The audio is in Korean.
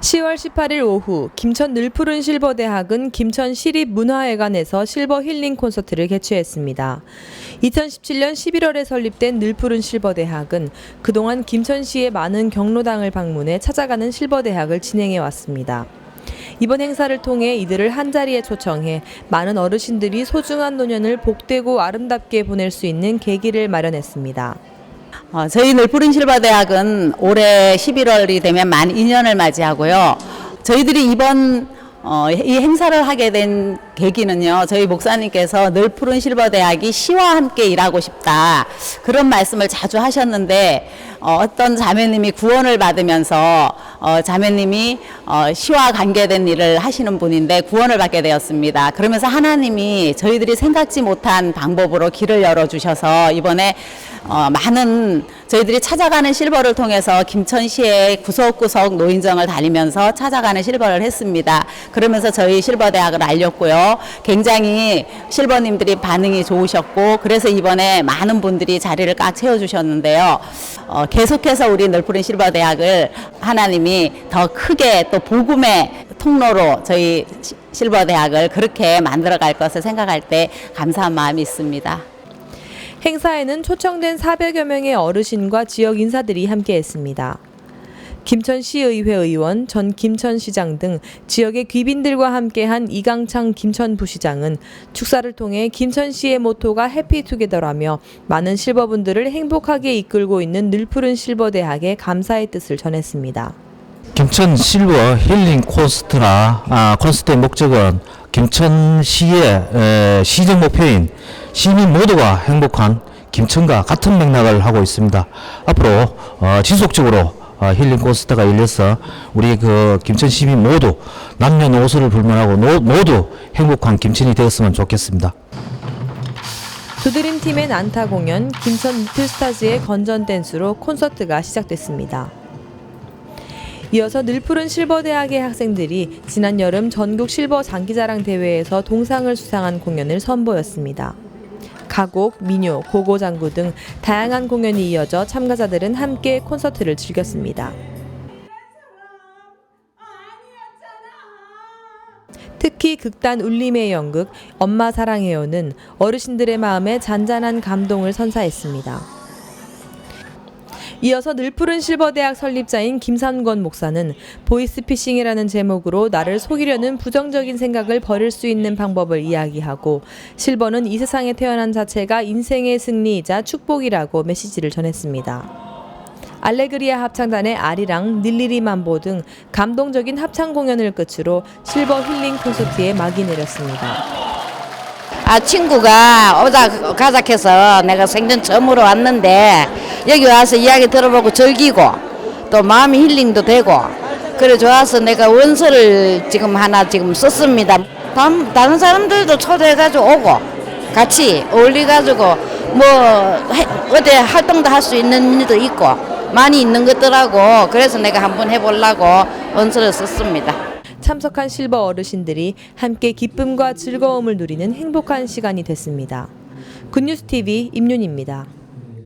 10월 18일 오후 김천 늘푸른 실버대학은 김천 시립문화회관에서 실버 힐링 콘서트를 개최했습니다. 2017년 11월에 설립된 늘푸른 실버대학은 그동안 김천시의 많은 경로당을 방문해 찾아가는 실버대학을 진행해 왔습니다. 이번 행사를 통해 이들을 한자리에 초청해 많은 어르신들이 소중한 노년을 복되고 아름답게 보낼 수 있는 계기를 마련했습니다. 어, 저희 늘푸른 실버 대학은 올해 11월이 되면 만 2년을 맞이하고요. 저희들이 이번 어, 이 행사를 하게 된 계기는요, 저희 목사님께서 늘 푸른 실버 대학이 시와 함께 일하고 싶다. 그런 말씀을 자주 하셨는데, 어, 떤 자매님이 구원을 받으면서, 어, 자매님이 어, 시와 관계된 일을 하시는 분인데 구원을 받게 되었습니다. 그러면서 하나님이 저희들이 생각지 못한 방법으로 길을 열어주셔서 이번에 어, 많은 저희들이 찾아가는 실버를 통해서 김천시의 구석구석 노인정을 다니면서 찾아가는 실버를 했습니다. 그러면서 저희 실버대학을 알렸고요. 굉장히 실버님들이 반응이 좋으셨고 그래서 이번에 많은 분들이 자리를 꽉 채워주셨는데요. 어, 계속해서 우리 늘푸른 실버대학을 하나님이 더 크게 또 복음의 통로로 저희 시- 실버대학을 그렇게 만들어갈 것을 생각할 때 감사한 마음이 있습니다. 행사에는 초청된 400여 명의 어르신과 지역 인사들이 함께했습니다. 김천시의회 의원, 전 김천시장 등 지역의 귀빈들과 함께한 이강창 김천 부시장은 축사를 통해 김천시의 모토가 해피투게더라며 많은 실버분들을 행복하게 이끌고 있는 늘푸른 실버대학에 감사의 뜻을 전했습니다. 김천 실버 힐링 콘서트나 아, 콘서트의 목적은 김천시의 에, 시정 목표인 시민 모두가 행복한 김천과 같은 맥락을 하고 있습니다. 앞으로 어, 지속적으로 어, 힐링 콘서트가 열려서 우리 그 김천 시민 모두 남녀노소를 불문하고 노- 모두 행복한 김천이 되었으면 좋겠습니다. 두드림 팀의 난타 공연, 김천 리틀스타즈의 건전 댄스로 콘서트가 시작됐습니다. 이어서 늘푸른 실버대학의 학생들이 지난 여름 전국 실버 장기자랑 대회에서 동상을 수상한 공연을 선보였습니다. 가곡, 민요, 고고 장구 등 다양한 공연이 이어져 참가자들은 함께 콘서트를 즐겼습니다. 특히 극단 울림의 연극 엄마 사랑해요는 어르신들의 마음에 잔잔한 감동을 선사했습니다. 이어서 늘푸른 실버대학 설립자인 김삼권 목사는 보이스피싱이라는 제목으로 나를 속이려는 부정적인 생각을 버릴 수 있는 방법을 이야기하고 실버는 이 세상에 태어난 자체가 인생의 승리이자 축복이라고 메시지를 전했습니다. 알레그리아 합창단의 아리랑, 닐리리 만보 등 감동적인 합창 공연을 끝으로 실버 힐링 콘서트에 막이 내렸습니다. 아 친구가 오자 가자 해서 내가 생전 처음으로 왔는데 여기 와서 이야기 들어보고 즐기고 또 마음이 힐링도 되고 그래 좋아서 내가 원서를 지금 하나 지금 썼습니다. 다른, 다른 사람들도 초대해가지고 오고 같이 어울려가지고 뭐 해- 어디 활동도 할 수 있는 일도 있고 많이 있는 것들하고 그래서 내가 한번 해보려고 원서를 썼습니다. 참석한 실버 어르신들이 함께 기쁨과 즐거움을 누리는 행복한 시간이 됐습니다. 굿뉴스 TV 임윤입니다.